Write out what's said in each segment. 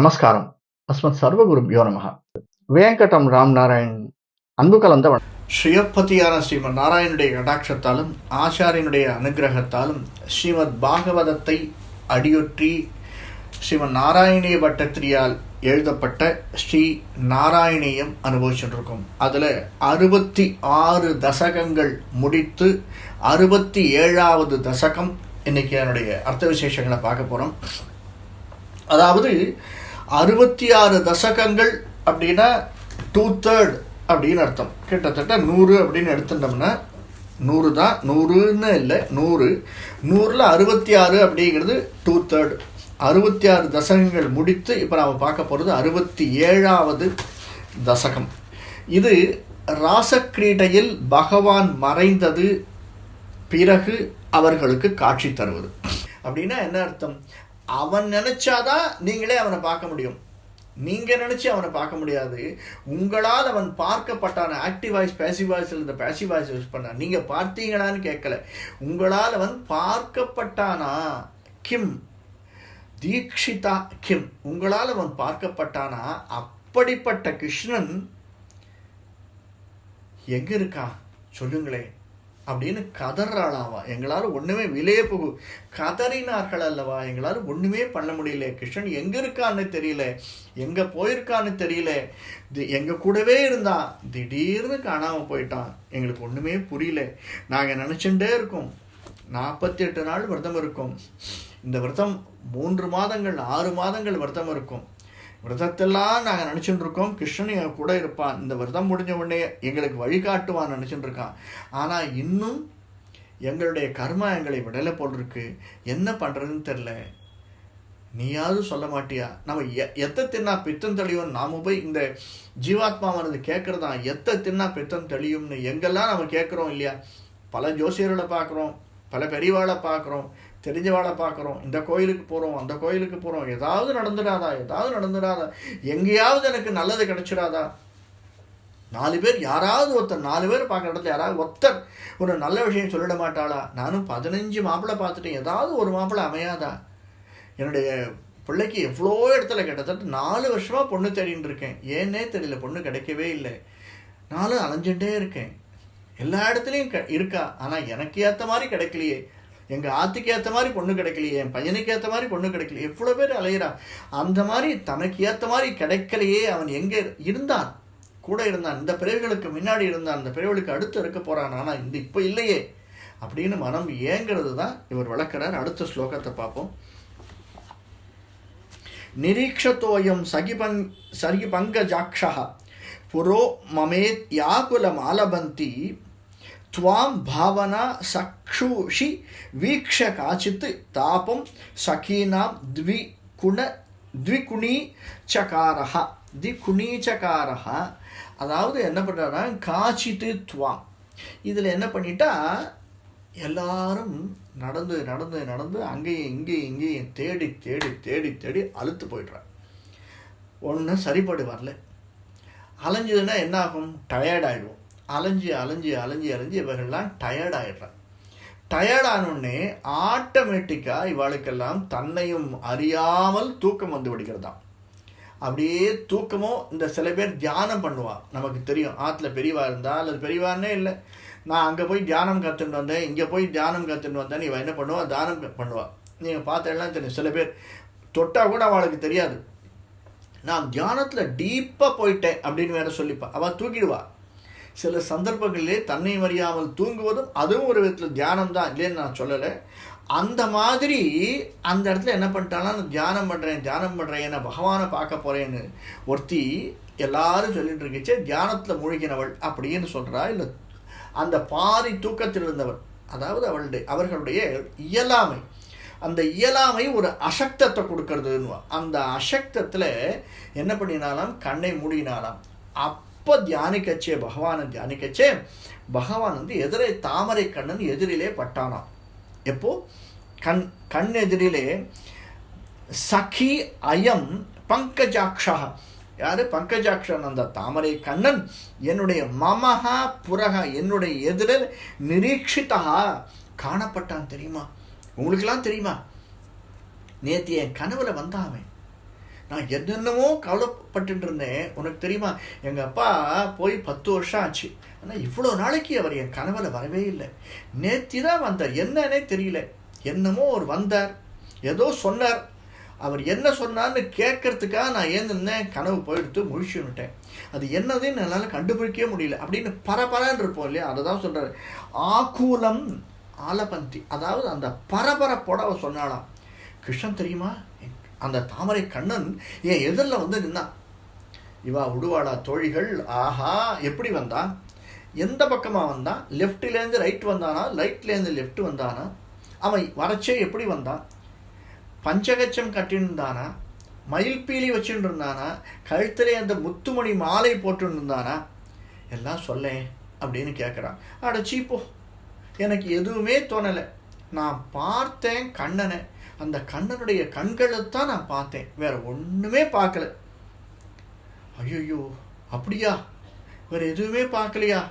நமஸ்காரம். அஸ்மத் சர்வகுரு யோனமகா வேங்கடம் ராம் நாராயண் அன்பு கலந்த வணக்கம். ஸ்ரீயப்பதியான ஸ்ரீமத் நாராயணுடைய கடாட்சத்தாலும் ஆச்சாரியனுடைய அனுகிரகத்தாலும் ஸ்ரீமத் பாகவதத்தை அடியொற்றி ஸ்ரீமத் நாராயணிய பட்டத்திரியால் எழுதப்பட்ட ஸ்ரீ நாராயணியம் அனுபவிச்சுருக்கோம் அதில் அறுபத்தி ஆறு தசகங்கள் முடித்து அறுபத்தி ஏழாவது தசகம் இன்னைக்கு என்னுடைய அர்த்த விசேஷங்களை பார்க்க போகிறோம் அதாவது அறுபத்தி ஆறு தசகங்கள் அப்படின்னா டூ தேர்ட் அப்படின்னு அர்த்தம். கிட்டத்தட்ட நூறு அப்படின்னு எடுத்துட்டோம்னா நூறு தான் நூறுன்னு இல்லை நூறு. நூறில் அறுபத்தி ஆறு அப்படிங்கிறது டூ தேர்ட் அறுபத்தி ஆறு தசகங்கள் முடித்து இப்போ நாம் பார்க்க போகிறது அறுபத்தி ஏழாவது தசகம். இது ராசக்கிரீடையில் பகவான் மறைந்தது பிறகு அவர்களுக்கு காட்சி தருவது. அப்படின்னா என்ன அர்த்தம்? அவன் நினைச்சாதான் நீங்களே அவனை பார்க்க முடியும். நீங்க நினைச்சு அவனை பார்க்க முடியாது. உங்களால் அவன் பார்க்கப்பட்டான. ஆக்டிவ் வாய்ஸ் பேசிவ் வாய்ஸ் இந்த பேசிவ் வாய்ஸ் யூஸ் பண்ண நீங்க பார்த்தீங்களான்னு கேட்கல. உங்களால் அவன் பார்க்கப்பட்டானா? கிம். தீக்ஷிதா கிம். உங்களால் அவன் பார்க்கப்பட்டானா? அப்படிப்பட்ட கிருஷ்ணன் எங்க இருக்கா சொல்லுங்களே அப்படின்னு கதறாளாவா எங்களால் ஒன்றுமே விலையே போகு. கதறினார்கள் அல்லவா? எங்களால் ஒன்றுமே பண்ண முடியல. கிருஷ்ணன் எங்கே இருக்கான்னு தெரியல. எங்கே போயிருக்கான்னு தெரியல. தி- எங்கள் கூடவே இருந்தான் திடீர்னு காணாமல் போயிட்டான். எங்களுக்கு ஒன்றுமே புரியல. நாங்கள் நினைச்சுட்டே இருக்கோம். நாற்பத்தி எட்டு நாள் விரதம் இருக்கும். இந்த விரதம் மூன்று மாதங்கள் ஆறு மாதங்கள் விரதம் இருக்கும். விரதத்தெல்லாம் நாங்கள் நினச்சிட்டு இருக்கோம் கிருஷ்ணன் என் கூட இருப்பான். இந்த விரதம் முடிஞ்ச உடனே எங்களுக்கு வழிகாட்டுவான் நினச்சிட்டு இருக்கான் ஆனால் இன்னும் எங்களுடைய கர்மா எங்களை விடலை போல் இருக்கு என்ன பண்ணுறதுன்னு தெரில நீயாவது சொல்ல மாட்டியா? நம்ம எ- எத்தை தின்னா பித்தம் தெளியும் நாம போய் இந்த ஜீவாத்மாவானது கேட்குறதா எத்தை தின்னா பித்தம் தெளியும்னு எங்கெல்லாம் நம்ம கேட்குறோம் இல்லையா? பல ஜோசியர்களை பார்க்குறோம் பல பெரியவாளை பார்க்குறோம் தெரிஞ்சவாளை பார்க்குறோம் இந்த கோயிலுக்கு போகிறோம் அந்த கோயிலுக்கு போகிறோம் ஏதாவது நடந்துடாதா ஏதாவது நடந்துடாதா எங்கேயாவது எனக்கு நல்லது கிடச்சிடாதா? நாலு பேர் யாராவது ஒருத்தர் நாலு பேர் பார்க்குற இடத்துல யாராவது ஒருத்தர் ஒரு நல்ல விஷயம் சொல்லிட மாட்டாளா? நானும் பதினஞ்சு மாப்பிள்ளை பார்த்துட்டேன் ஏதாவது ஒரு மாப்பிள்ளை அமையாதா? என்னுடைய பிள்ளைக்கு எவ்வளோ இடத்துல கிட்டத்தட்ட நாலு வருஷமாக பொண்ணு தேடின்னு இருக்கேன். ஏன்னே தெரியல பொண்ணு கிடைக்கவே இல்லை. நானும் அலைஞ்சுட்டே இருக்கேன். எல்லா இடத்துலையும் க இருக்கா. ஆனால் எனக்கு ஏற்ற மாதிரி கிடைக்கலையே. எங்கள் ஆத்துக்கு ஏற்ற மாதிரி பொண்ணு கிடைக்கலையே என் பையனுக்கு ஏற்ற மாதிரி பொண்ணு கிடைக்கலையே எவ்வளோ பேர் அலையிறா. அந்த மாதிரி தனக்கு ஏற்ற மாதிரி கிடைக்கலையே அவன் எங்கே இருந்தான்? கூட இருந்தான். இந்த பிறவிகளுக்கு முன்னாடி இருந்தான். அந்த பிறவிகளுக்கு அடுத்து இருக்க போகிறான் ஆனால் இந்த இப்போ இல்லையே. அப்படின்னு மனம் ஏங்கிறது தான் இவர் வளர்க்குறார் அடுத்த ஸ்லோகத்தை பார்ப்போம். நிரீக்ஷத்தோயம் சகிபங் சரிபங்கஜாட்சா புரோ மமேத் யாகுலம் ஆலபந்தி துவாம் பாவனா சக்ஷூஷி வீக்ஷ காச்சித்து தாபம் சகீனாம் த்விகுண த்விகுணீச்சகாரஹா த்விகுணீச்சகாரஹா அதாவது என்ன பண்ணுறாருன்னா காச்சித்து துவாம் இதில் என்ன பண்ணிட்டா எல்லாரும் நடந்து நடந்து நடந்து அங்கேயும் இங்கேயும் இங்கேயும் தேடி தேடி தேடி தேடி அழுத்து போயிடுறான் ஒன்றும் சரிப்படு வரல. அலைஞ்சதுன்னா என்ன ஆகும்? டயர்ட் அலைஞ்சு அலைஞ்சு அலைஞ்சு அலைஞ்சு இவர்கள்லாம் டயர்ட் ஆயிடுறாங்க. ஆட்டோமேட்டிக்காக இவாளுக்கெல்லாம் தன்னையும் அறியாமல் தூக்கம் வந்து விடுகிறதாம். அப்படியே தூக்கமோ இந்த சில பேர் தியானம் பண்ணுவான் நமக்கு தெரியும் ஆற்றுல பெரியவா இருந்தா அல்லது பெரியவான்னே இல்லை. நான் அங்கே போய் தியானம் கற்றுட்டு வந்தேன் இங்கே போய் தியானம் கற்றுட்டு வந்தேன் இவன் என்ன பண்ணுவாள் தியானம் பண்ணுவாள் நீங்கள் பார்த்தெல்லாம் தெரியும் சில பேர் தொட்டால் கூட அவளுக்கு தெரியாது. நான் தியானத்தில் டீப்பாக போயிட்டேன் அப்படின்னு வேற சொல்லிப்பா. அவள் தூக்கிடுவா. சில சந்தர்ப்பங்களிலே தன்னை அறியாமல் தூங்குவதும் அதுவும் ஒரு விதத்தில் தியானம் தான் இல்லைன்னு நான் சொல்லலை. அந்த மாதிரி அந்த இடத்துல என்ன பண்ணிட்டாலும் நான் தியானம் பண்ணுறேன் தியானம் பண்ணுறேன் என்ன பகவானை பார்க்க போகிறேன்னு ஒருத்தி எல்லாரும் சொல்லிட்டு இருக்கிச்சே தியானத்தில் மூழ்கினவள் அப்படின்னு சொல்கிறா இல்லை அந்த பாதி தூக்கத்தில் இருந்தவள் அதாவது அவளுடைய அவர்களுடைய இயலாமை. அந்த இயலாமை ஒரு அசக்தத்தை கொடுக்கறதுன்னு அந்த அசக்தத்தில் என்ன பண்ணினாலாம் கண்ணை மூடினாலாம் அப் அப்போ தியானிக்கச்சே பகவானை தியானிக்கச்சே பகவான் வந்து எதிரே தாமரை கண்ணன் எதிரிலே பட்டானாம். எப்போ? கண் கண் எதிரிலே சகி அயம் பங்கஜாக்ஷா யாரு? பங்கஜாக்ஷன் அந்த தாமரை கண்ணன். என்னுடைய மமஹா புரக என்னுடைய எதிரில் நிரீட்சிதா காணப்பட்டான் தெரியுமா? உங்களுக்கெல்லாம் தெரியுமா? நேற்று என் கனவுல வந்தான் நான் என்னென்னமோ கவலைப்பட்டு இருந்தேன் உனக்கு தெரியுமா? எங்கள் அப்பா போய் பத்து வருஷம் ஆச்சு. ஆனால் இவ்வளோ நாளைக்கு அவர் என் கனவில் வரவே இல்லை. நேத்தி தான் வந்தார். என்னன்னே தெரியல. என்னமோ அவர் வந்தார். ஏதோ சொன்னார். அவர் என்ன சொன்னார்னு கேட்கறதுக்காக நான் ஏந்திருந்தேன். கனவு போயிடுத்து முழிச்சு விட்டேன் அது என்னதுன்னு என்னால் கண்டுபிடிக்கவே முடியல. அப்படின்னு பரபரன்னு இருப்போம் இல்லையா? அதை தான் சொல்கிறார் ஆக்கூலம் ஆலபந்தி. அதாவது அந்த பரபரப்போட அவர் சொன்னாலாம் கிருஷ்ணன் தெரியுமா? அந்த தாமரை கண்ணன் என் எதிரில் வந்து நின்னான். இவா உடுவாளா தோழிகள் ஆஹா எப்படி வந்தான்? எந்த பக்கமாக வந்தான்? லெஃப்ட்லேருந்து ரைட் வந்தானா? ரைட்லேருந்து லெஃப்ட் வந்தானா? அவன் வரச்சே எப்படி வந்தான்? பஞ்சகச்சம் கட்டியிருந்தானா? மயில்பீலி வச்சுட்டு இருந்தானா கழுத்திலே அந்த முத்துமணி மாலை போட்டு இருந்தானா எல்லாம் சொல்லேன் அப்படின்னு கேட்குறான் அட சீப்போ எனக்கு எதுவுமே தோணலை. நான் பார்த்தேன் கண்ணனை. அந்த கண்ணனுடைய கண்களைத்தான் நான் பார்த்தேன். வேற ஒன்றுமே பார்க்கல. ஐயோ அப்படியா? வேற எதுவுமே பார்க்கலையா?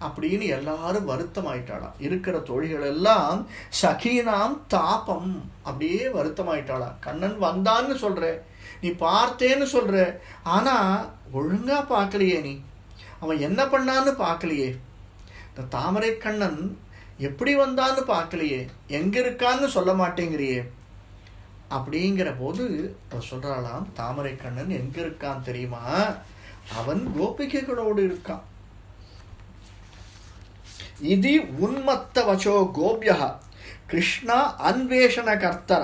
அப்படின்னு எல்லாரும் வருத்தமாயிட்டாளா இருக்கிற தோழிகள் எல்லாம் சகீனாம் தாபம். அப்படியே வருத்தமாயிட்டாளா கண்ணன் வந்தான்னு சொல்ற. நீ பார்த்தேன்னு சொல்ற. ஆனா ஒழுங்கா பார்க்கலையே நீ. அவன் என்ன பண்ணான்னு பார்க்கலையே. இந்த தாமரை கண்ணன் எப்படி வந்தான்னு பார்க்கலையே. எங்க இருக்கான்னு சொல்ல மாட்டேங்கிறியே. அப்படிங்கிற போது அவ சொல்றாளாம் தாமரை கண்ணன் இருக்கான் தெரியுமா? அவன் கோபிகைகளோடு இருக்கான். இது உன்மத்த வச்சோ கோபிய கிருஷ்ணா அன்வேஷண கர்த்தர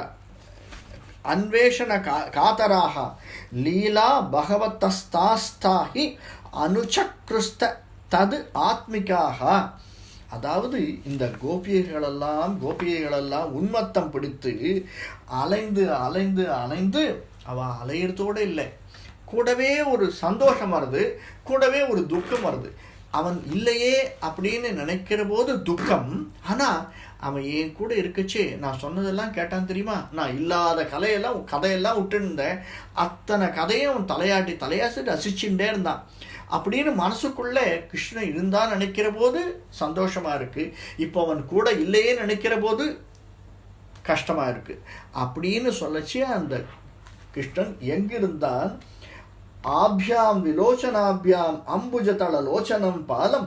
அன்வேஷண கா காத்தராக லீலா பகவத்தஸ்தாஸ்தாஹி அனுச்சக்ருஸ்த தது ஆத்மிக்காக அதாவது இந்த கோபியைகளெல்லாம் கோபியைகளெல்லாம் உன்மத்தம் பிடித்து அலைந்து அலைந்து அலைந்து அவள் அலையிறதோடு இல்லை. கூடவே ஒரு சந்தோஷம் வருது கூடவே ஒரு துக்கம் வருது. அவன் இல்லையே அப்படின்னு நினைக்கிற போது துக்கம். ஆனால் அவன் என் கூட இருக்குச்சு நான் சொன்னதெல்லாம் கேட்டான் தெரியுமா? நான் இல்லாத கலையெல்லாம் கதையெல்லாம் விட்டுருந்தேன். அத்தனை கதையும் அவன் தலையாட்டி தலையாசி ரசிச்சுட்டே இருந்தான். அப்படின்னு மனசுக்குள்ளே கிருஷ்ணன் இருந்தான் நினைக்கிற போது சந்தோஷமாக இருக்குது இப்போ அவன் கூட இல்லையே நினைக்கிற போது கஷ்டமாக இருக்குது அப்படின்னு சொல்லச்சு அந்த கிருஷ்ணன் எங்கிருந்தான் ஆபியாம் விலோச்சனாபியாம் அம்புஜதள லோச்சனம் பாலம்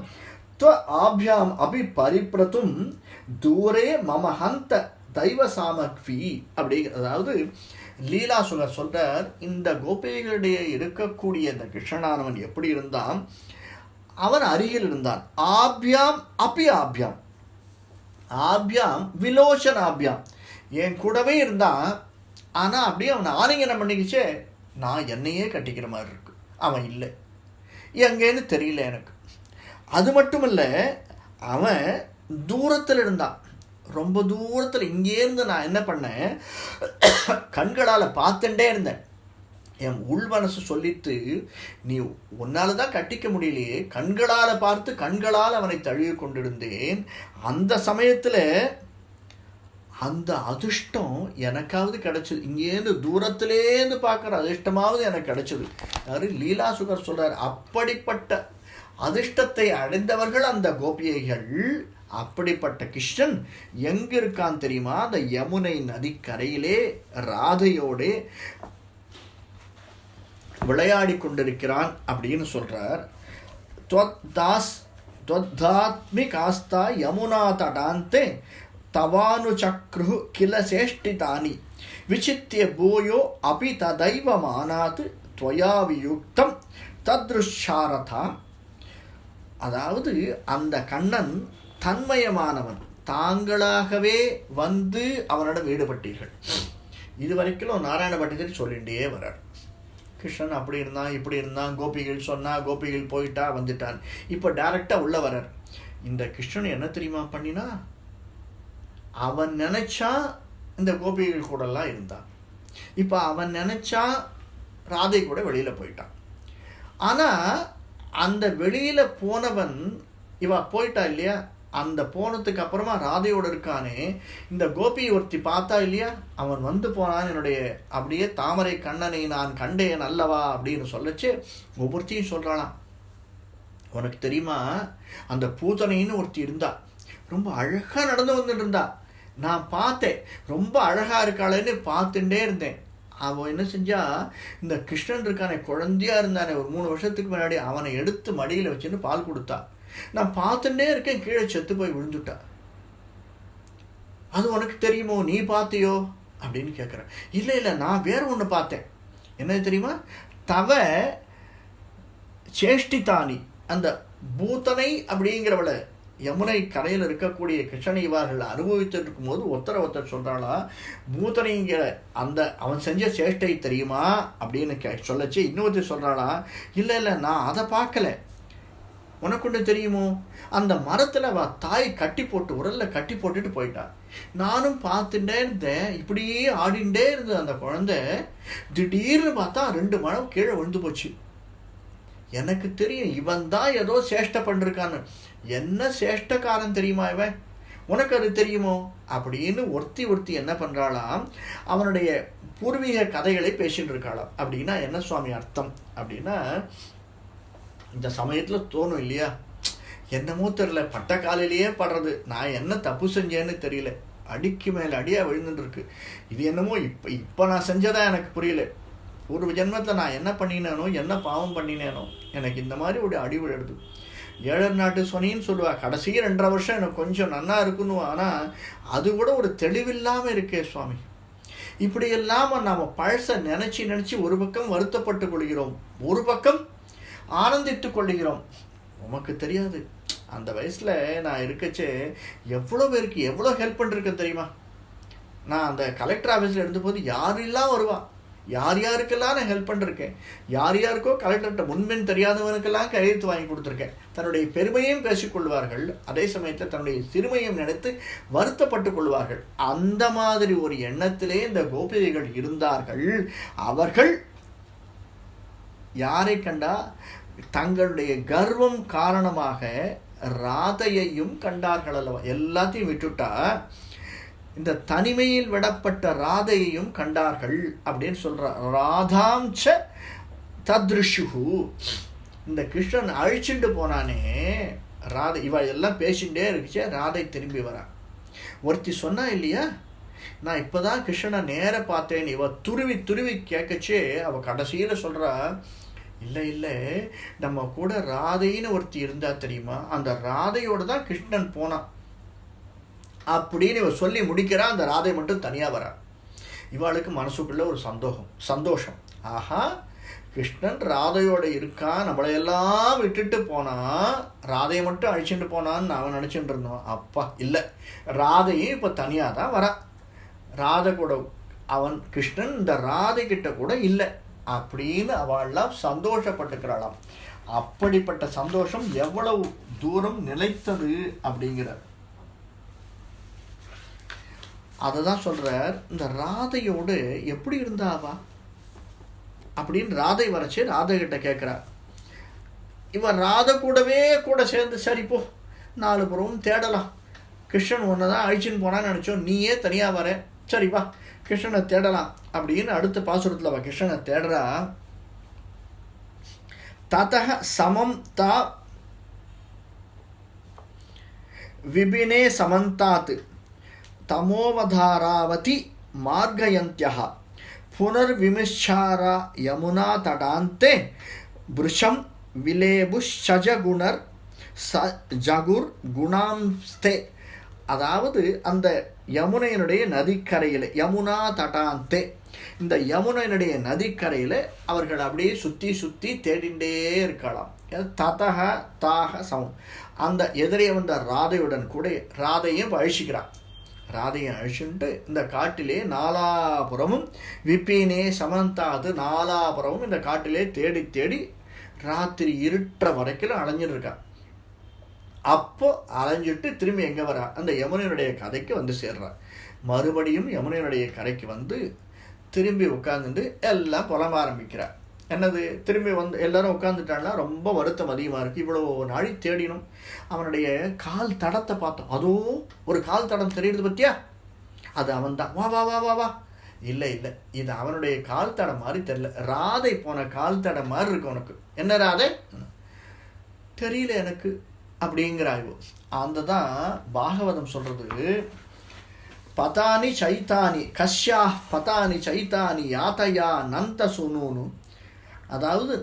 துவ ஆபியாம் அபி பரிப்ரத்தும் தூரே மம ஹந்த தெய்வ சாமக்வி. அப்படி அதாவது லீலாசுகர் சொல்கிறார் இந்த கோபிகளுடைய இருக்கக்கூடிய இந்த கிருஷ்ணனானவன் எப்படி இருந்தான்? அவன் அருகில் இருந்தான். ஆபியாம் அபி ஆபியாம் ஆபியாம் விலோச்சனாபியாம். என் கூடவே இருந்தான் ஆனால் அப்படியே அவனை ஆலிங்கனம் பண்ணிக்கிச்சே நான் என்னையே கட்டிக்கிற மாதிரி இருக்கு. அவன் இல்லை. எங்கேன்னு தெரியல எனக்கு. அது மட்டும் இல்லை அவன் தூரத்தில் இருந்தான். ரொம்ப தூரத்தில் இங்கேருந்து நான் என்ன பண்ணேன் கண்களால் பார்த்துட்டே இருந்தேன். என் உள் மனசு சொல்லித்து நீ உன்னால தான் கட்டிக்க முடியலையே. கண்களால் பார்த்து கண்களால் அவனை தழுவி கொண்டிருந்தேன். அந்த சமயத்தில் அந்த அதிர்ஷ்டம் எனக்காவது கிடைச்சது. இங்கேருந்து தூரத்துலேருந்து பார்க்குற அதிர்ஷ்டமாவது எனக்கு கிடைச்சது. யாரு? லீலா சுகர் சொல்கிறார் அப்படிப்பட்ட அதிர்ஷ்டத்தை அடைந்தவர்கள் அந்த கோபியைகள் அப்படிப்பட்ட கிருஷ்ணன் எங்கே இருக்கான் தெரியுமா? அந்த யமுனை நதிக்கரையிலே ராதையோடே விளையாடி கொண்டிருக்கிறான் அப்படின்னு சொல்றார். சொல்கிறார் துவத்தாஸ் துவத்தாத்மிகாஸ்தா யமுனா தடாந்தே தவானுச்சக்ரு கில சேஷ்டிதானி விசித்திய பூயோ அபி ததைவ மானாத்து துவயாவியுக்தம் தத்ருஷாரதா. அதாவது அந்த கண்ணன் தன்மயமானவன். தாங்களாகவே வந்து அவனிடம் ஈடுபட்டீர்கள். இது வரைக்கும் நாராயண பட்டத்தில் சொல்லிகிட்டே வர்றார். கிருஷ்ணன் அப்படி இருந்தான் இப்படி இருந்தான் கோபிகள் சொன்னால் கோபிகள் போயிட்டா வந்துட்டான். இப்போ டைரெக்டாக உள்ளே வர்றார். இந்த கிருஷ்ணன் என்ன தெரியுமா பண்ணினா? அவன் நினைச்சா இந்த கோபிகள் கூடலாம் இருந்தான். இப்போ அவன் நினைச்சா ராதை கூட வெளியில் போயிட்டான். ஆனால் அந்த வெளியில் போனவன் இவா போயிட்டா இல்லையா? அந்த போனதுக்கு அப்புறமா ராதையோடு இருக்கானே. இந்த கோபி ஒருத்தி பார்த்தா இல்லையா? அவன் வந்து போனான் என்னுடைய அப்படியே தாமரை கண்ணனை நான் கண்டேன் அல்லவா அப்படின்னு சொல்லச்சு. ஒவ்வொருத்தையும் சொல்கிறானா உனக்கு தெரியுமா? அந்த பூதனைன்னு ஒருத்தி இருந்தா. ரொம்ப அழகாக நடந்து வந்துட்டு இருந்தா. நான் பார்த்தேன். ரொம்ப அழகாக இருக்காளேன்னு பார்த்துட்டே இருந்தேன். அவன் என்ன செஞ்சா இந்த கிருஷ்ணன் இருக்கானே குழந்தையா இருந்தானே ஒரு மூணு வருஷத்துக்கு முன்னாடி அவனை எடுத்து மடியில் வச்சுன்னு பால் கொடுத்தா. நான் பார்த்துட்டே இருக்கேன் கீழே செத்து போய் விழுந்துட்டா. அது உனக்கு தெரியுமோ? நீ பார்த்தியோ? அப்படின்னு கேட்குறேன் இல்லை இல்லை நான் வேற ஒன்று பார்த்தேன். என்ன தெரியுமா? தவ சேஷ்டிதானி அந்த பூத்தனை அப்படிங்கிறவளை யமுனை கரையில் இருக்கக்கூடிய கிருஷ்ணனை இவர்கள் அனுபவித்துட்டு இருக்கும்போது ஒருத்தர் ஒருத்தர் சொல்கிறாளா மூத்தனைங்கிற அந்த அவன் செஞ்ச சேஷ்டை தெரியுமா? அப்படின்னு கே சொல்லச்சு. இன்னொருத்தர் சொல்கிறாளா இல்லை இல்லை நான் அதை பார்க்கல. உனக்கு ஒன்று தெரியுமோ? அந்த மரத்தில் அவ தாய் கட்டி போட்டு உரல்ல கட்டி போட்டுட்டு போயிட்டான் நானும் பார்த்துட்டே இருந்தேன். இப்படியே ஆடிண்டே இருந்தது அந்த குழந்தை. திடீர்னு பார்த்தா ரெண்டு மரம் கீழே விழுந்து போச்சு. எனக்கு தெரியும் இவன் தான் ஏதோ சேஷ்டை பண்ணிருக்கான்னு. என்ன சேஷ்டக்காரன் தெரியுமா இவன்? உனக்கு அது தெரியுமோ? அப்படின்னு ஒருத்தி ஒருத்தி என்ன பண்ணுறாளாம் அவனுடைய பூர்வீக கதைகளை பேசிகிட்டு இருக்காளாம். அப்படின்னா என்ன சுவாமி அர்த்தம்? அப்படின்னா இந்த சமயத்தில் தோணும் இல்லையா? என்னமோ தெரியல பட்ட காலையிலேயே படுறது. நான் என்ன தப்பு செஞ்சேன்னு தெரியல. அடிக்கு மேலே அடியாக விழுந்துட்டுருக்கு. இது என்னமோ இப்போ இப்போ நான் செஞ்சதா எனக்கு புரியல. ஒரு ஜென்மத்தில் நான் என்ன பண்ணினேனோ என்ன பாவம் பண்ணினேனோ எனக்கு இந்த மாதிரி ஒரு அடி விழுது ஏழர் நாட்டு சொனின்னு சொல்லுவா. கடைசி ரெண்டரை வருஷம் எனக்கு கொஞ்சம் நல்லா இருக்குன்னு ஆனால் அது கூட ஒரு தெளிவில்லாமல் இருக்கே சுவாமி. இப்படி இல்லாமல் நாம் பழச நினச்சி நினச்சி ஒரு பக்கம் வருத்தப்பட்டு கொள்கிறோம் ஒரு பக்கம் ஆனந்தித்து கொள்கிறோம் உமக்கு தெரியாது. அந்த வயசில் நான் இருக்கச்சே எவ்வளோ பேருக்கு எவ்வளோ ஹெல்ப் பண்ணிருக்கேன் தெரியுமா? நான் அந்த கலெக்டர் ஆஃபீஸில் இருந்தபோது யாரெல்லாம் வருவான் யார் யாருக்கெல்லாம் நான் ஹெல்ப் பண்ணிருக்கேன்? யார் யாருக்கோ கலெக்டர்கிட்ட முன்பின் தெரியாதவனுக்கெல்லாம் கையெழுத்து வாங்கி கொடுத்துருக்கேன். தன்னுடைய பெருமையும் பேசிக்கொள்வார்கள் அதே சமயத்தில் தன்னுடைய சிறுமையும் நினைத்து வருத்தப்பட்டு கொள்வார்கள். அந்த மாதிரி ஒரு எண்ணத்திலே இந்த கோபிகைகள் இருந்தார்கள். அவர்கள் யாரை கண்டா? தங்களுடைய கர்வம் காரணமாக ராதையையும் கண்டார்கள் அல்லவா? எல்லாத்தையும் விட்டுட்டா இந்த தனிமையில் விடப்பட்ட ராதையையும் கண்டார்கள் அப்படின்னு சொல்கிறார் ராதாம்ச தத்ருஷுகு இந்த கிருஷ்ணன் அழிச்சுட்டு போனானே ராதை இவ எல்லாம் பேசிகிட்டே இருக்குச்சே ராதை திரும்பி வரான் ஒருத்தி சொன்னா இல்லையா நான் இப்போ தான் கிருஷ்ணனை நேர பார்த்தேன் இவ துருவி துருவி கேட்கச்சே. அவள் கடைசியில் சொல்கிறா இல்லை இல்லை நம்ம கூட ராதைன்னு ஒருத்தி இருந்தா தெரியுமா? அந்த ராதையோடு தான் கிருஷ்ணன் போனான். அப்படின்னு இவன் சொல்லி முடிக்கிறா அந்த ராதை மட்டும் தனியாக வரா. இவாளுக்கு மனசுக்குள்ள ஒரு சந்தோகம் சந்தோஷம். ஆஹா கிருஷ்ணன் ராதையோட இருக்கா நம்மளையெல்லாம் விட்டுட்டு போனான் ராதையை மட்டும் அழிச்சுட்டு போனான்னு அவன் நினச்சிட்டு இருந்தோம். அப்பா இல்லை. ராதையும் இப்போ தனியாக தான் வரான் ராதை கூட அவன் கிருஷ்ணன் இந்த ராதை கிட்ட கூட இல்லை அப்படின்னு அவள்லாம் சந்தோஷப்பட்டுக்கிறாளாம். அப்படிப்பட்ட சந்தோஷம் எவ்வளவு தூரம் நிலைத்தது அப்படிங்கிறார் அதை தான் சொல்கிறார் இந்த ராதையோடு எப்படி இருந்தாவா அப்படின்னு ராதை வரைச்சி ராதை கிட்ட கேட்குறார் இவன் ராதை கூடவே கூட சேர்ந்து சரி போ நாலு புறமும் தேடலாம். கிருஷ்ணன் ஒன்று தான் அழிச்சின்னு போனான்னு நினச்சோம் நீயே தனியாக வர. சரி வா கிருஷ்ணனை தேடலாம் அப்படின்னு அடுத்த பாசுரத்தில் வா கிருஷ்ணனை தேடுறா. ததக சமம் தா விபினே சமந்தாத்து தமோவதாராவதி மார்கயந்தியः புனர்விமிஷாரா யமுனா தடாந்தே புருஷம் விலேபுஷஜகுணர் ச ஜகுர் குணாம்ஸ்தே அதாவது அந்த யமுனையினுடைய நதிக்கரையில் யமுனா தடாந்தே இந்த யமுனையினுடைய நதிக்கரையில் அவர்கள் அப்படியே சுற்றி சுற்றி தேடிண்டே இருக்கலாம். ததக தாக சமம். அந்த எதிரே வந்த ராதையுடன் கூட ராதையும் அழிச்சிக்கிறான் ராதையை அழிச்சுட்டு இந்த காட்டிலே நாலாபுரமும் விப்பினே சமந்தாது நாலாபுரமும் இந்த காட்டிலே தேடி தேடி ராத்திரி இருட்டுற வரைக்கும் அலைஞ்சிட்டு இருக்கா அப்போ அலைஞ்சிட்டு திரும்பி எங்கே வரா? அந்த யமுனையினுடைய கதைக்கு வந்து சேர்றா. மறுபடியும் யமுனையினுடைய கரைக்கு வந்து திரும்பி உட்காந்துட்டு எல்லாம் புலம்ப ஆரம்பிக்கிறார் என்னது திரும்பி வந்து எல்லாரும் உட்காந்துட்டான்னா ரொம்ப வருத்தம் அதிகமாக இருக்குது இவ்வளோ நாழி தேடினும். அவனுடைய கால் தடத்தை பார்த்தோம். அதுவும் ஒரு கால் தடம் தெரியுது பத்தியா? அது அவன் தான் வா வா வா வா வா. இல்லை இல்லை. இது அவனுடைய கால் தடம் மாதிரி தெரியல. ராதை போன கால் தடம் மாதிரி இருக்கு உனக்கு. என்ன ராதை? தெரியல எனக்கு அப்படிங்கிற ஆய்வு. அந்த தான் பாகவதம் சொல்கிறது பதானி சைத்தானி கஷ்யா பதானி சைத்தானி யாத்தையா நந்த சுனூனு அதாவது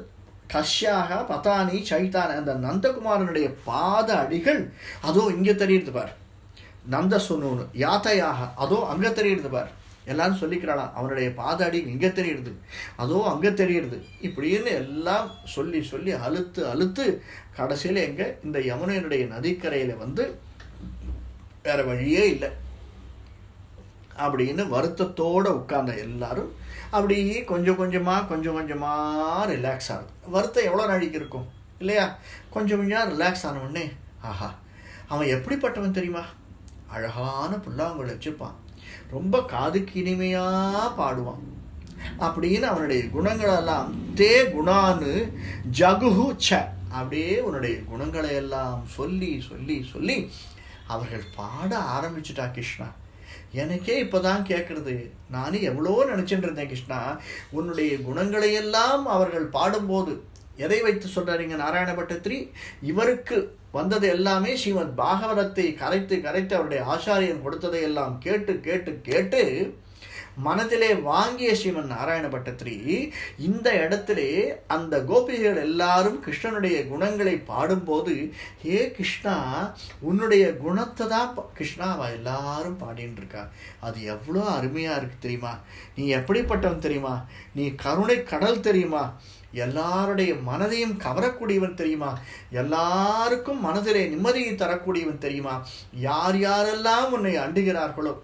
கஷ்யாக பதானி சைத்தானி அந்த நந்தகுமாரனுடைய பாத அடிகள் அதோ இங்கே தெரியுது பார். நந்த சொன்னோன்னு யாத்தையாக அதோ அங்கே தெரியுது பார். எல்லாரும் சொல்லிக்கிறாளாம் அவனுடைய பாத அடி இங்கே தெரியுது. அதோ அங்கே தெரியுது. இப்படின்னு எல்லாம் சொல்லி சொல்லி அழுத்து அழுத்து கடைசியில் எங்கே இந்த யமுனையினுடைய நதிக்கரையில் வந்து வேறு வழியே இல்லை. அப்படின்னு வருத்தத்தோடு உட்கார்ந்த எல்லாரும் அப்படி கொஞ்சம் கொஞ்சமாக கொஞ்சம் கொஞ்சமாக ரிலாக்ஸ் ஆகுது வருத்தம் எவ்வளோ நாளைக்கு இருக்கும்? இல்லையா? கொஞ்சம் கொஞ்சம் ரிலாக்ஸ் ஆனவுடனே ஆஹா அவன் எப்படிப்பட்டவன் தெரியுமா? அழகான புல்லாங்குழல் வச்சுப்பான். ரொம்ப காதுக்கு இனிமையாக பாடுவான். அப்படின்னு அவனுடைய குணங்களெல்லாம் தே குணான்னு ஜகுஹு ச அப்படியே உன்னுடைய குணங்களை எல்லாம் சொல்லி சொல்லி சொல்லி அவர்கள் பாட ஆரம்பிச்சுட்டா கிருஷ்ணா. எனக்கே இப்போதான் கேட்குறது. நானே எவ்வளோ நினச்சிட்டு இருந்தேன் கிருஷ்ணா. உன்னுடைய குணங்களையெல்லாம் அவர்கள் பாடும்போது எதை வைத்து சொல்கிறாருங்க நாராயணபட்டத்திரி இவருக்கு வந்தது எல்லாமே ஸ்ரீமத் பாகவதத்தை கரைத்து கரைத்து அவருடைய ஆச்சாரியன் கொடுத்ததை எல்லாம் கேட்டு கேட்டு கேட்டு மனதிலே வாங்கிய ஸ்ரீமன் நாராயண பட்டத்திரி இந்த இடத்திலே அந்த கோபிகள் எல்லாரும் கிருஷ்ணனுடைய குணங்களை பாடும்போது ஏ கிருஷ்ணா உன்னுடைய குணத்தை தான் ப- கிருஷ்ணா அவள் எல்லாரும் பாடின்னு இருக்கா. அது எவ்வளோ அருமையாக இருக்கு தெரியுமா? நீ எப்படிப்பட்டவன் தெரியுமா? நீ கருணை கடல் தெரியுமா? எல்லாருடைய மனதையும் கவரக்கூடியவன் தெரியுமா? எல்லாருக்கும் மனதிலே நிம்மதியை தரக்கூடியவன் தெரியுமா? யார் யாரெல்லாம் உன்னை அண்டுகிறார்களோ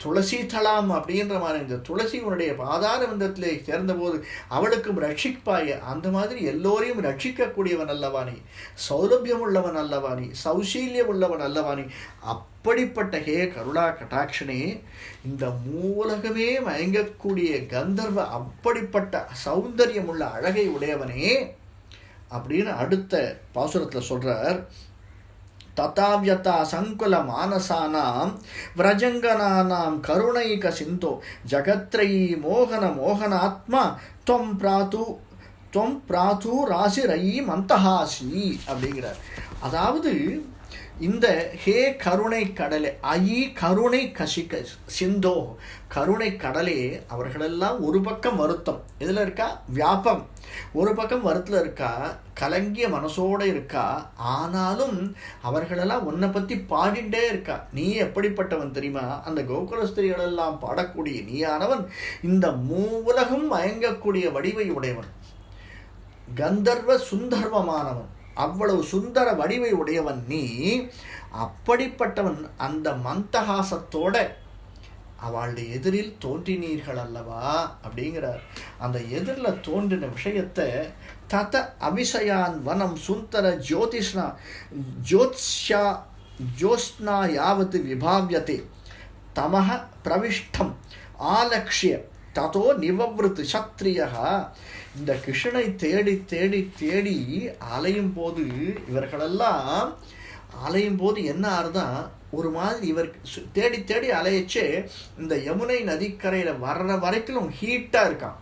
துளசி தலாம் அப்படின்ற மாதிரி இந்த துளசி உன்னுடைய பாதார விந்தத்திலே சேர்ந்தபோது அவளுக்கும் ரட்சிப்பாய. அந்த மாதிரி எல்லோரையும் ரட்சிக்கக்கூடியவன் அல்லவா நீ? சௌலபியம் உள்ளவன் அல்லவா நீ? சௌசீல்யம் உள்ளவன் அல்லவா நீ? அப்படிப்பட்ட ஹே கருணா கட்டாட்சனே இந்த மூலகமே மயங்கக்கூடிய கந்தர்வ அப்படிப்பட்ட சௌந்தரியம் உள்ள அழகை உடையவனே அப்படின்னு அடுத்த பாசுரத்தில் சொல்கிறார் ததாவியதா சங்குல மானசானாம் விரஜங்கனானாம் கருணைக சிந்தோ ஜகத்ரயி மோகன மோகனாத்மா தொம் பிராத்து தொம் பிராத்து ராசிரயி மந்தஹாசி அப்படிங்கிறார். அதாவது இந்த ஹே கருணை கடலே ஐ கருணை கசிக்க சிந்தோ கருணை கடலே அவர்களெல்லாம் ஒரு பக்கம் வருத்தம். இதில் இருக்கா? வியாபம். ஒரு பக்கம் வருத்தில் இருக்கா? கலங்கிய மனசோடு இருக்கா? ஆனாலும் அவர்களெல்லாம் உன்னை பற்றி பாடிண்டே இருக்கா. நீ எப்படிப்பட்டவன் தெரியுமா? அந்த கோகுலஸ்திரிகளெல்லாம் பாடக்கூடிய நீயானவன் இந்த மூலகம் மயங்கக்கூடிய வடிவை உடையவன். கந்தர்வ சுந்தர்வமானவன். அவ்வளவு சுந்தர வடிவை உடையவன் நீ அப்படிப்பட்டவன் அந்த மந்தஹாசத்தோட அவளுடைய எதிரில் தோன்றினீர்கள் அல்லவா? அப்படிங்கிறார். அந்த எதிரில் தோன்றின விஷயத்தை தத அபிஷயான் வனம் சுந்தர ஜோதிஷ்னா ஜோத்ஷா ஜோஸ்னா யாவது விபாவியதே. தமக பிரவிஷ்டம் ஆலக்ஷிய ததோ நிவவ்ருத் சத்ரியகா இந்த கிருஷ்ணனை தேடி தேடி தேடி அலையும் போது இவர்களெல்லாம் அலையும் போது என்ன ஆறுதான் ஒரு மாதிரி இவர் சு- தேடி தேடி அலையச்சே இந்த யமுனை நதிக்கரையில் வர்ற வரைக்கும் ஹீட்டாக இருக்கான்.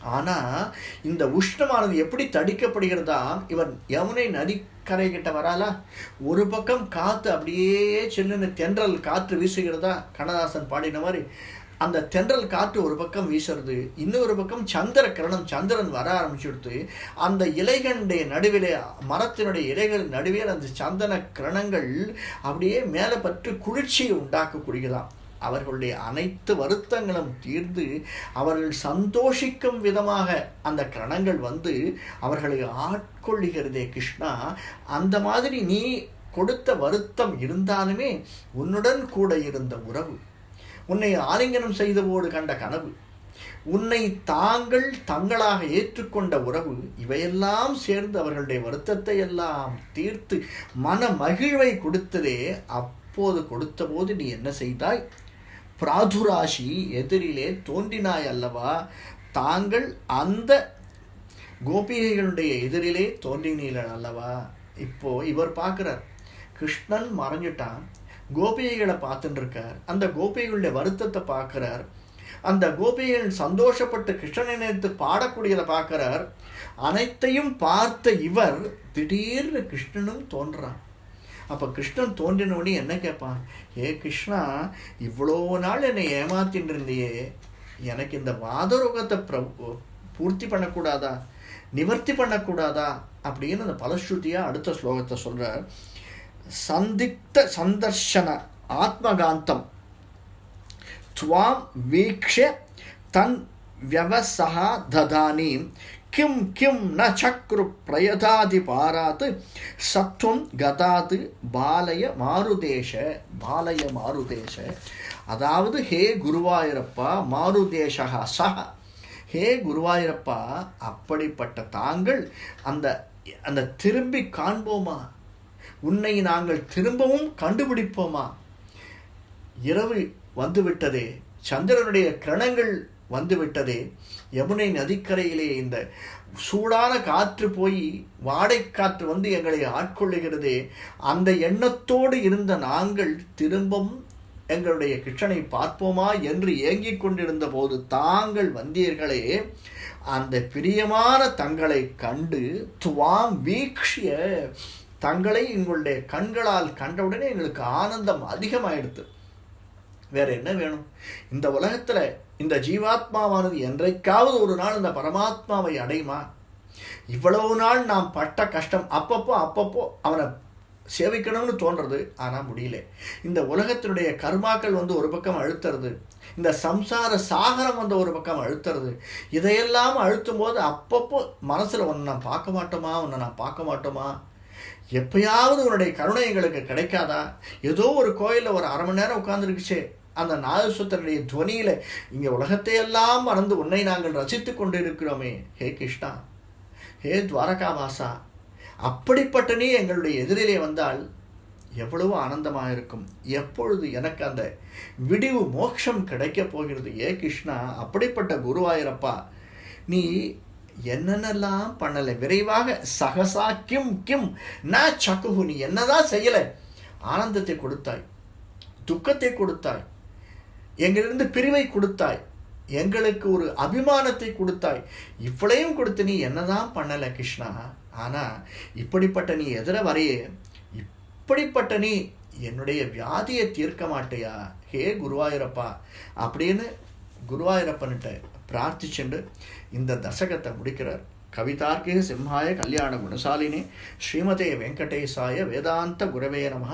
ஆனால் இந்த உஷ்ணமானது எப்படி தடிக்கப்படுகிறதா? இவர் யமுனை நதிக்கரை கிட்ட வராலா ஒரு பக்கம் காற்று அப்படியே சின்ன தென்றல் காற்று வீசுகிறதா? கண்ணதாசன் பாடின மாதிரி அந்த தென்றல் காற்று ஒரு பக்கம் வீசுறது இன்னொரு பக்கம் சந்திர கிரணம் சந்திரன் வர ஆரம்பிச்சுடுத்து அந்த இலைகளுடைய நடுவிலே மரத்தினுடைய இலைகள் நடுவே அந்த சந்தன கிரணங்கள் அப்படியே மேலே பற்று குளிர்ச்சியை உண்டாக்கக்கூடியதான் அவர்களுடைய அனைத்து வருத்தங்களும் தீர்ந்து அவர்கள் சந்தோஷிக்கும் விதமாக அந்த கிரணங்கள் வந்து அவர்களை ஆட்கொள்ளுகிறதே கிருஷ்ணா. அந்த மாதிரி நீ கொடுத்த வருத்தம் இருந்தாலுமே உன்னுடன் கூட இருந்த உறவு உன்னை ஆலிங்கனம் செய்தபோடு கண்ட கனவு உன்னை தாங்கள் தங்களாக ஏற்றுக்கொண்ட உறவு இவையெல்லாம் சேர்ந்து அவர்களுடைய வருத்தத்தை எல்லாம் தீர்த்து மன மகிழ்வை கொடுத்ததே அப்போது கொடுத்தபோது நீ என்ன செய்தாய்? பிராதுராசி எதிரிலே தோன்றினாய் அல்லவா? தாங்கள் அந்த கோபிகைகளுடைய எதிரிலே தோன்றினீர்கள் அல்லவா? இப்போ இவர் பார்க்குறார் கிருஷ்ணன் மறைஞ்சிட்டான். கோபிகைகளை பார்த்துட்டு இருக்கார் அந்த கோபிகளுடைய வருத்தத்தை பார்க்குறார். அந்த கோபிகள் சந்தோஷப்பட்டு கிருஷ்ணனை நினைத்து பாடக்கூடியதை பார்க்குறார். அனைத்தையும் பார்த்த இவர் திடீர்னு கிருஷ்ணனும் தோன்றான் அப்போ கிருஷ்ணன் தோன்றினோடனே என்ன கேட்பான்? ஏ கிருஷ்ணா இவ்வளோ நாள் என்னை ஏமாத்தின்னு இருந்தியே எனக்கு இந்த வாதரோகத்தை பிர பூர்த்தி பண்ணக்கூடாதா? நிவர்த்தி பண்ணக்கூடாதா? அப்படின்னு அந்த பலஸ்ருதியாக அடுத்த ஸ்லோகத்தை சொல்கிறார் సందిగ్ధ సందర్శన ఆత్మగాంతం త్వాం వీక్ష్య తన్ వ్యవసహ దదాని కిం కిం న చక్రు ప్రయతాది పారాత్ సత్వం గతాత్ బాలయ మారుదేశ బాలయ మారుదేశ அதாவது ஹே குருவாயூரப்பா மாருதேஷா சஹ ஹே குருவாயூரப்பா அப்படிப்பட்ட தாங்கள் அந்த அந்த திரும்பி காண்போமா உன்னை நாங்கள் திரும்பவும் கண்டுபிடிப்போமா? இரவு வந்துவிட்டதே. சந்திரனுடைய கிரணங்கள் வந்துவிட்டதே. யமுனை நதிக்கரையிலே இந்த சூடான காற்று போய் வாடை காற்று வந்து எங்களை ஆட்கொள்ளுகிறதே. அந்த எண்ணத்தோடு இருந்த நாங்கள் திரும்பவும் எங்களுடைய கிருஷ்ணனை பார்ப்போமா என்று ஏங்கிக் கொண்டிருந்த போது தாங்கள் வந்தீர்களே. அந்த பிரியமான தங்களை கண்டு துவாம் வீக்ஷிய தங்களை எங்களுடைய கண்களால் கண்டவுடனே எங்களுக்கு ஆனந்தம் அதிகமாயிடுது வேற என்ன வேணும்? இந்த உலகத்துல இந்த ஜீவாத்மாவானது என்றைக்காவது ஒரு நாள் இந்த பரமாத்மாவை அடையுமா? இவ்வளவு நாள் நாம் பட்ட கஷ்டம் அப்பப்போ அப்பப்போ அவனை சேவிக்கணும்னு தோன்றது ஆனால் முடியல. இந்த உலகத்தினுடைய கர்மாக்கள் வந்து ஒரு பக்கம் அழுத்துறது இந்த சம்சார சாகரம் வந்து ஒரு பக்கம் அழுத்துறது இதையெல்லாம் அழுத்தும் போது அப்பப்போ மனசில் ஒன்று நான் பார்க்க மாட்டோமா? உன்னை நான் பார்க்க மாட்டோமா? எப்பயாவது உன்னுடைய கருணை எங்களுக்கு கிடைக்காதா? ஏதோ ஒரு கோயிலில் ஒரு அரை மணி நேரம் உட்காந்துருக்குச்சே அந்த நாகசுத்தனுடைய துவனியில் இங்கே உலகத்தையெல்லாம் மறந்து உன்னை நாங்கள் ரசித்து கொண்டு இருக்கிறோமே ஹே கிருஷ்ணா. ஹே துவாரகா மாசா அப்படிப்பட்ட நீ எங்களுடைய எதிரிலே வந்தால் எவ்வளவு ஆனந்தமாக இருக்கும் எப்பொழுது எனக்கு அந்த விடிவு மோட்சம் கிடைக்கப் போகிறது? ஏ கிருஷ்ணா அப்படிப்பட்ட குருவாயிரப்பா நீ என்னென்னலாம் பண்ணலை? விரைவாக சகசா கிம் கிம். ந சக்குஹு நீ என்னதான் செய்யலை? ஆனந்தத்தை கொடுத்தாய். துக்கத்தை கொடுத்தாய். எங்களிருந்து பிரிவை கொடுத்தாய். எங்களுக்கு ஒரு அபிமானத்தை கொடுத்தாய். இவ்வளையும் கொடுத்து நீ என்னதான் பண்ணலை கிருஷ்ணா? ஆனால் இப்படிப்பட்ட நீ எதிர வரையே. இப்படிப்பட்ட நீ என்னுடைய வியாதியை தீர்க்க மாட்டியா? ஹே குருவாயூரப்பா. அப்படின்னு குருவாயூரப்பன்கிட்ட பிரார்த்திச்சுண்டு இந்த தசகத்தை முடிக்கிறார். கவிதார்க்கே சிம்ஹாய கல்யாண குணசாலினே ஸ்ரீமதே வெங்கடேசாய வேதாந்த குரவே நம.